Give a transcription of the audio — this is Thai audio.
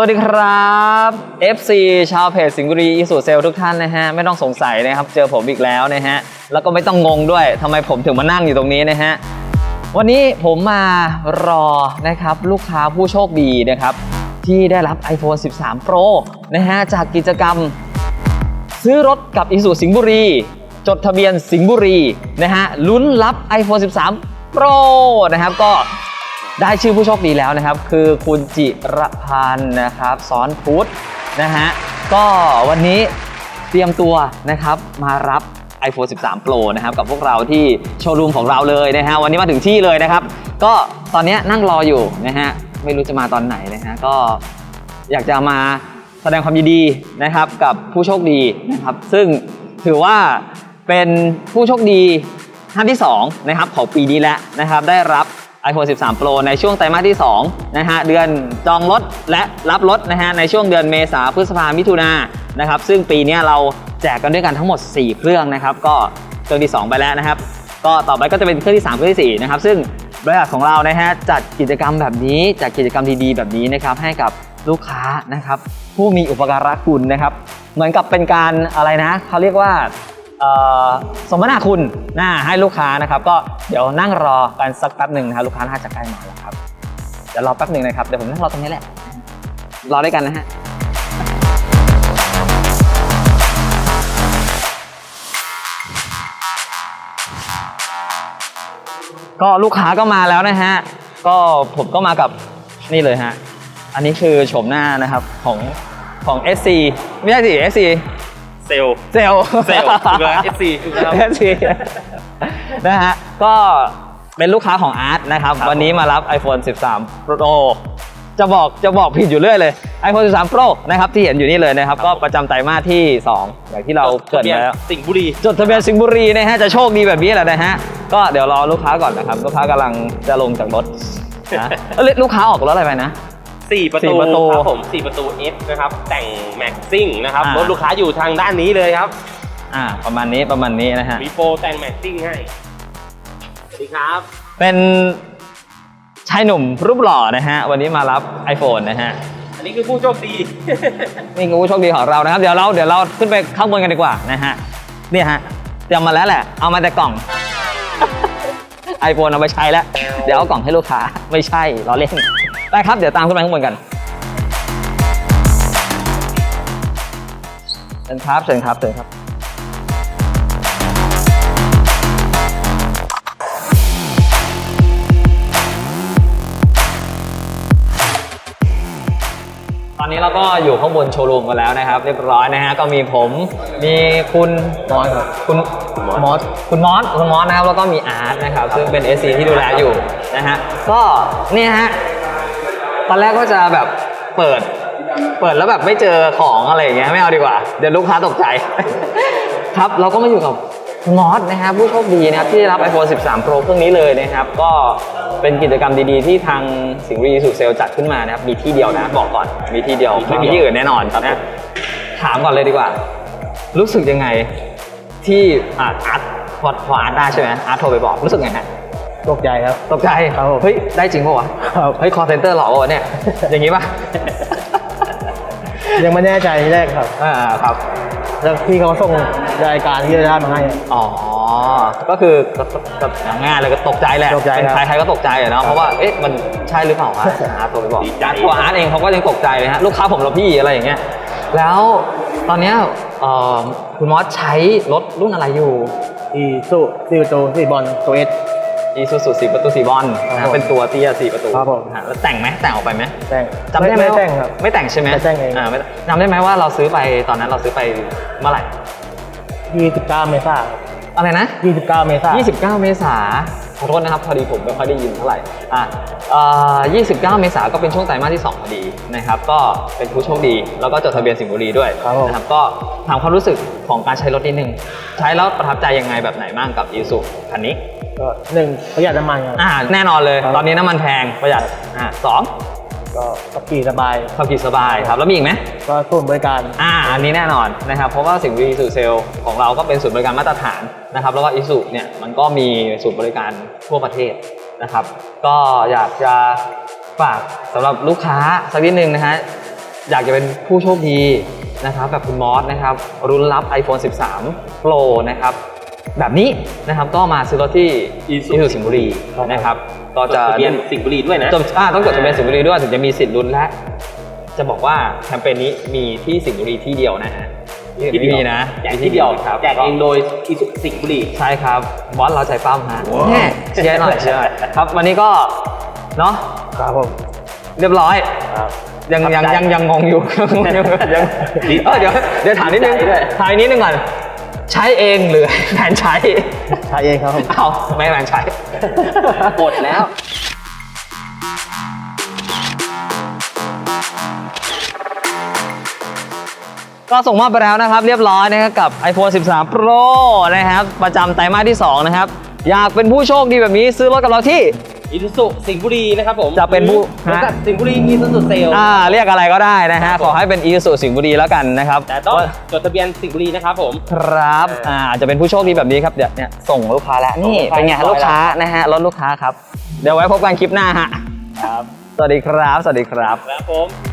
สวัสดีครับ FC ชาวเพจสิงห์บุรีอีสุเซลทุกท่านนะฮะไม่ต้องสงสัยนะครับ เจอผมอีกแล้วนะฮะแล้วก็ไม่ต้องงงด้วยทำไมผมถึงมานั่งอยู่ตรงนี้นะฮะวันนี้ผมมารอนะครับลูกค้าผู้โชคดีนะครับ ที่ได้รับ iPhone 13 Pro นะฮะจากกิจกรรม ซื้อรถกับอิสุสิงห์บุรี จดทะเบียนสิงห์บุรีนะฮะลุ้นรับ iPhone 13 Pro นะครับก็ ได้ชื่อผู้โชคดีแล้วนะครับ คือคุณจิรพันธ์นะครับซ้อนพุทธนะฮะก็วันนี้เตรียมตัวนะครับมารับ iPhone 13 Pro นะครับกับพวกเราที่โชว์รูมของเราเลยนะฮะวันนี้มาถึงที่เลยนะครับ ก็ตอนนี้นั่งรออยู่นะฮะไม่รู้จะมาตอนไหนนะฮะก็อยากจะมาแสดงความยินดีนะครับกับผู้โชคดีนะครับ ซึ่งถือว่าเป็นผู้โชคดีท่านที่2นะครับของปีนี้แล้วนะครับได้รับ iPhone 13 Pro ในช่วงไตรมาสที่2นะฮะเดือนจองรถและรับรถนะฮะในช่วงเดือนเมษาพฤษภามิถุนานะครับซึ่งปีนี้เราแจกกันด้วยกันทั้งหมด 4 เครื่องนะครับก็เครื่องที่ 2 ไปแล้วนะครับ ก็ต่อไปก็จะเป็นเครื่องที่ 3 เครื่องที่4นะครับซึ่งบริษัทของเรานะฮะจัดกิจกรรมแบบนี้จัดกิจกรรมดีๆแบบนี้นะครับให้กับลูกค้านะครับผู้มีอุปการะคุณนะครับ เหมือนกับเป็นการอะไรนะเขาเรียกว่า สมนาคุณนะให้ลูกค้านะครับ ก็เดี๋ยวนั่งรอกันสักแป๊บหนึ่งนะครับลูกค้าน่าจะใกล้มาแล้วครับเดี๋ยวรอแป๊บหนึ่งนะครับเดี๋ยวผมนั่งรอตรงนี้แหละ รอด้วยกันนะฮะก็ลูกค้าก็มาแล้วนะฮะ ก็ผมก็มากับนี่เลยฮะ อันนี้คือโฉมหน้านะครับของของ SC ไม่ใช่สิ SC เซลล์เซลเซลล์ถูกแล้ว SC ถูกแล้ว SC นะฮะก็เป็นลูกค้าของอาร์ตนะครับ ครับ วันนี้มารับ iPhone 13 Pro จะบอกจะบอกผิดอยู่เรื่อยเลย iPhone 13 Pro นะครับที่เห็นอยู่นี่เลยนะครับ ก็ประจำไตรมาสที่ 2 อย่างที่เราเกริดทะบียนไว้แล้ว สิงห์บุรี จดทะเบียนสิงห์บุรีนะฮะจะโชคดีแบบนี้แหละนะฮะ ก็เดี๋ยวรอลูกค้าก่อนนะครับ ลูกค้ากำลังจะลงจากรถนะเอ้ยลูกค้าออกรถอะไรไปนะ 4 ประสี่ตูประตูครับผม4ประตู F นะครับ แต่งแม็กซิ่งนะครับอ่าร รถลูกค้าอยู่ทางด้านนี้เลยครับอ่า ประมาณนี้ประมาณนี้นะฮะ มีโปรแต่งแม็กซิ่งให้สวัสดีครับ เป็นชายหนุ่มรูปหล่อนะฮะ วันนี้มารับ iPhone นะฮะ อันนี้คือผู้โชคดี นี่คือผู้โชคดีของเรานะครับ เดี๋ยวเราเดี๋ยวเราขึ้นไปข้างบนกันดีกว่านะฮะ เนี่ยฮะ เตรียมมาแล้วแหละ เอามาแต่กล่อง iPhone เอาไปใช้แล้ว เดี๋ยวเอากล่องให้ลูกค้า ไม่ใช่ล้อเล่นได้ ครับ เดี๋ยวตามขึ้นไปข้างบนกันเชิญครับเชิญครับเชิญครับ ตอนนี้เราก็อยู่ข้างบนโชว์รูมกันแล้วนะครับ เรียบร้อยนะฮะก็มีผมมีคุณมอสครับคุณมอสคุณมอสคุณมอสนะครับแล้วก็มีอาร์ตนะครับซึ่งเป็น SC ที่ดูแลอยู่นะฮะก็เนี่ยฮะ ตอนแรกก็จะแบบเปิด เปิดแล้วแบบไม่เจอของอะไรอย่างเงี้ยไม่เอาดีกว่า เดี๋ยวลูกค้าตกใจ ครับเราก็มาอยู่กับคุณมอสนะครับผู้โชคดีนะครับที่ได้รับ iPhone 13 Pro เครื่องนี้เลยนะครับ ก็เป็นกิจกรรมดีๆ ที่ทางสิงห์บุรีสุเซลจัดขึ้นมานะครับ มีที่เดียวนะบอกก่อนมีที่เดียวไม่มีที่อื่นแน่นอนครับนะถามก่อนเลยดีกว่า รู้สึกยังไงที่อ่าอาร์ตพอพออาร์ตได้ใช่ไหมอาร์ตโทรไปบอกรู้สึกไงฮะ ตกใจครับ ตกใจครับผมเฮ้ย ได้จริงปะวะครับเฮ้ย คอเซนเตอร์หลอกปะวะเนี่ย อย่างงี้ปะยังไม่แน่ใจทีแรกครับ อ่าครับ แล้วพี่เขาส่งรายการที่ได้มาให้ อ๋อ ก็คือก็ก็ก็ง่ายเลยก็ตกใจแหละตกใจเป็นครับใครใครก็ตกใจอะเนาะ เพราะว่า เอ๊ะ มันใช่หรือเปล่าวะอาร์ตโทรไปบอกดีใจตัวอาร์ตเองเขาก็ยังตกใจเลยฮะ ลูกค้าผมเราพี่อะไรอย่างเงี้ย แล้วตอนเนี้ยเอ่อคุณมอสใช้รถรุ่นอะไรอยู่อีสุสี่ประตูสี่บอลตัวเอส อีซูซูสี่ประตูสี่บอลครันะบผมเป็นตัวเตี้ยสี่ประตูครับผมฮะแล้วแต่งไหมแต่งออกไปไหมแต่งจำได้ไหมไม่ว่าแต่งครับ ไม่แต่งใช่ไหมไม่แต่งเองอ่าไม่จำได้ไหมว่าเราซื้อไปตอนนั้นเราซื้อไปเมื่อไหร่ ยี่สิบเก้าเมษายน อะไรนะยี่สิบเก้าเมษายน 29 เมษาขอโทษนะครับพอดีผมไม่ค่อยได้ยินเท่าไหร่อะเอ่อ29 เมษาก็เป็นช่วงไตรมาสที่ 2 พอดีนะครับ ก็เป็นผู้โชคดี แล้วก็จดทะเบียนสิงห์บุรีด้วยครับผม นะครับ ก็ถามความรู้สึกของการใช้รถนิดนึง ใช้แล้วประทับใจยังไงแบบไหนบ้างกับอีซูคันนี้ ก็หนึ่งประหยัดน้ำมันครับ อ่าแน่นอนเลย ครับ ตอนนี้น้ำมันแพงประหยัดอ่าสอง ก็ขับขี่สบาย ขับขี่สบายครับ แล้วมีอีกไหมก็ศูนย์บริการอ่าอันนี้แน่นอนนะครับเพราะว่าสิ่งวีสูเซลของเราก็เป็นศูนย์บริการมาตรฐานนะครับแล้วก็อิสุเนี่ยมันก็มีศูนย์บริการทั่วประเทศนะครับ ก็อยากจะฝากสำหรับลูกค้าสักนิดนึงนะฮะอยากจะเป็นผู้โชคดีนะครับแบบคุณมอสนะครับรุนรับ iPhone 13 Pro นะครับแบบนี้นะครับก็มาซื้อรถที่ Isuzu อีซูสิงห์บุรีนะครับ ก็จะทะเบียนสิงห์บุรีด้วยนะจดอ่าต้องจดทะเบียนสิงห์บุรีด้วยถึงจะมีสิทธิ์ลุ้นและจะบอกว่าแคมเปญนี้มีที่สิงห์บุรีที่เดียวนะฮะที่อื่นไม่มีนะแจกที่เดียวครับแจกเองโดยอีสุสิงห์บุรีใช่ครับบอสเราใจปั้มฮะแน่เชียร์หน่อยเชียร์หน่อยครับวันนี้ก็เนาะครับผมเรียบร้อยครับยังยังยังยังงงอยู่ยังยังดีใจเออเดี๋ยวเดี๋ยวถามนิดนึงดีใจด้วยถามอีกนิดนึงก่อน ใช้เองหรือให้แฟนใช้ ใช้เองครับผมเอาไม่ให้แฟนใช้หมดแล้ว ก็ส่งมอบไปแล้วนะครับ เรียบร้อยนะครับกับ iPhone 13 Pro นะครับ ประจำไตรมาสที่ 2 นะครับ อยากเป็นผู้โชคดีแบบนี้ซื้อรถกับเราที่ อีสุสิงห์บุรีนะครับผมจะเป็นผู้บริษัทสิงห์บุรีอีสุสุเซลอ่าเรียกอะไรก็ได้นะฮะขอให้เป็น i s u สิงห์บุรีแล้วกันนะครับแต่ต้องจดทะเบียนสิงห์บุรีนะครับผมครับอ่าอาจจะเป็นผู้โชคดีแบบนี้ครับเดี๋ยวเนี่ยส่งลูกค้าแล้วนี่ส่งลูกค้าเป็นไงเรียบร้อยลูกค้านะฮะรถลูกค้าครับ เดี๋ยวไว้พบกันคลิปหน้าฮะครับสวัสดีครับ สวัสดีครับครับผม